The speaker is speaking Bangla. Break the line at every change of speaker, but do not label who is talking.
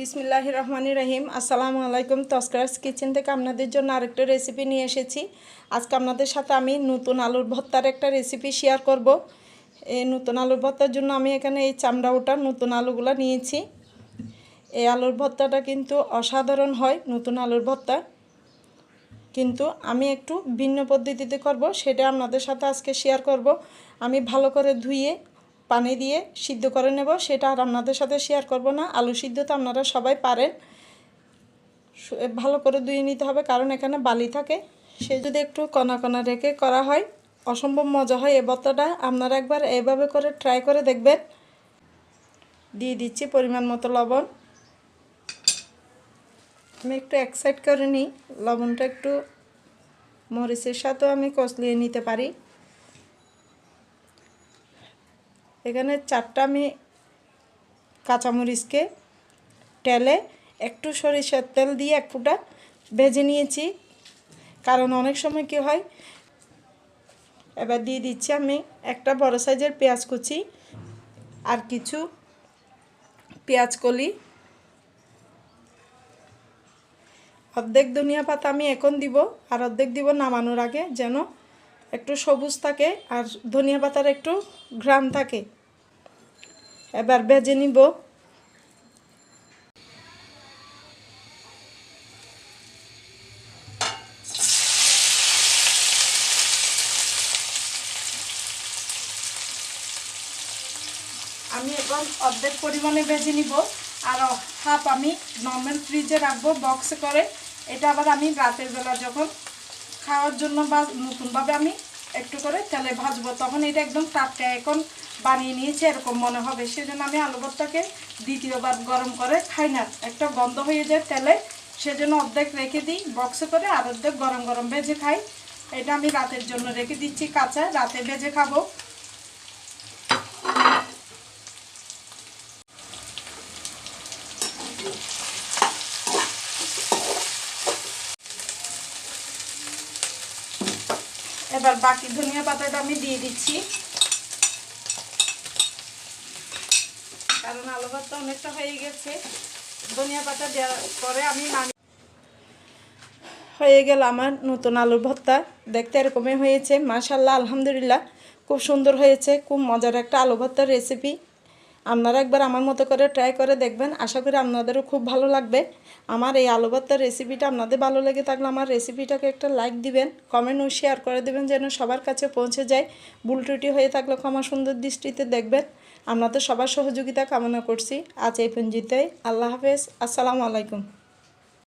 বিসমিল্লাহ রহমানি রহিম। আসসালামু আলাইকুম তস্করাস কিচেন থেকে আপনাদের জন্য আরেকটা রেসিপি নিয়ে এসেছি। আজকে আপনাদের সাথে আমি নতুন আলুর ভর্তার একটা রেসিপি শেয়ার করব। এই নতুন আলুর ভর্তার জন্য আমি এখানে এই চামড়া ওটা নতুন আলুগুলো নিয়েছি। এই আলুর ভর্তাটা কিন্তু অসাধারণ হয় নতুন আলুর ভর্তা। কিন্তু আমি একটু ভিন্ন পদ্ধতিতে করব, সেটা আপনাদের সাথে আজকে শেয়ার করব। আমি ভালো করে ধুয়ে পানি দিয়ে সিদ্ধ করে নেব, সেটা আর আপনাদের সাথে শেয়ার করব না। আলু সিদ্ধ তো আপনারা সবাই পারেন। ভালো করে ধুয়ে নিতে হবে, কারণ এখানে বালি থাকে। সে যদি একটু কণা কণা রেখে করা হয়, অসম্ভব মজা হয়। এ ভর্তাটা আপনারা একবার এভাবে করে ট্রাই করে দেখবেন। দিয়ে দিচ্ছি পরিমাণ মতো লবণ। আমি একটু এক করে নিই। লবণটা একটু মরিচের সাথেও আমি কষলিয়ে নিতে পারি। এখানে চারটা আমি কাঁচামরিচকে তেলে একটু সরিষার তেল দিয়ে এক ফুটা ভেজে নিয়েছি। কারণ অনেক সময় কি হয়, এবার দিয়ে দিচ্ছি আমি একটা বড় সাইজের পেঁয়াজ কুচি আর কিছু পেঁয়াজ কলি। অর্ধেক ধনিয়া পাতা আমি এখন দিব আর অর্ধেক দিব নামানোর আগে যেন একটু সবুজ থাকে আর ধনিয়া পাতার একটু ঘ্রাণ থাকে। এবার ভেজে নিব। আমি এখন অর্ধেক পরিমাণে ভেজে নিব। আর হাফ আমি নর্মাল ফ্রিজে রাখব বক্সে করে। এটা আবার আমি রাতের বেলা যখন খাওয়ার জন্য বা নতুনভাবে আমি একটু করে তেলে ভাজবো। তখন এটা একদম টাটকা এখন বানিয়ে নিয়েছি, এরকম মনে হবে। সেজন্য আমি আলু ভর্তাকে দ্বিতীয়বার গরম করে খাই না। একটা গন্ধ হয়ে যায় তেলে, সেজন্য অর্ধেক রেখে দিই বক্সে করে, আর অর্ধেক গরম গরম ভেজে খাই। এটা আমি রাতের জন্য রেখে দিচ্ছি কাঁচা, রাতে ভেজে খাব। এবার বাকি ধনিয়া পাতাটা আমি দিয়ে দিচ্ছি। কারণ আলু ভাতটা অনেকটা হয়ে গেছে। ধনিয়া পাতা দেওয়ার পরে আমি হয়ে গেল আমার নতুন আলুর ভর্তা। দেখতে এরকমই হয়েছে। মাশাল্লাহ আলহামদুলিল্লাহ। খুব সুন্দর হয়েছে। খুব মজার একটা আলু ভর্তার রেসিপি আপনারা একবার আমার মতো করে ট্রাই করে দেখবেন। আশা করি আপনাদেরও খুব ভালো লাগবে। আমার এই আলু ভর্তার রেসিপিটা আপনাদের ভালো লেগে থাকলে আমার রেসিপিটাকে একটা লাইক দিবেন কমেন্ট ও শেয়ার করে দেবেন যেন সবার কাছে পৌঁছে যায়। ভুল ত্রুটি হয়ে থাকলে ক্ষমা সুন্দর দৃষ্টিতে দেখবেন। আপনাদের সবার সহযোগিতা কামনা করছি। আজ এই পঞ্জিতে আল্লাহ হাফেজ। আসসালামু আলাইকুম।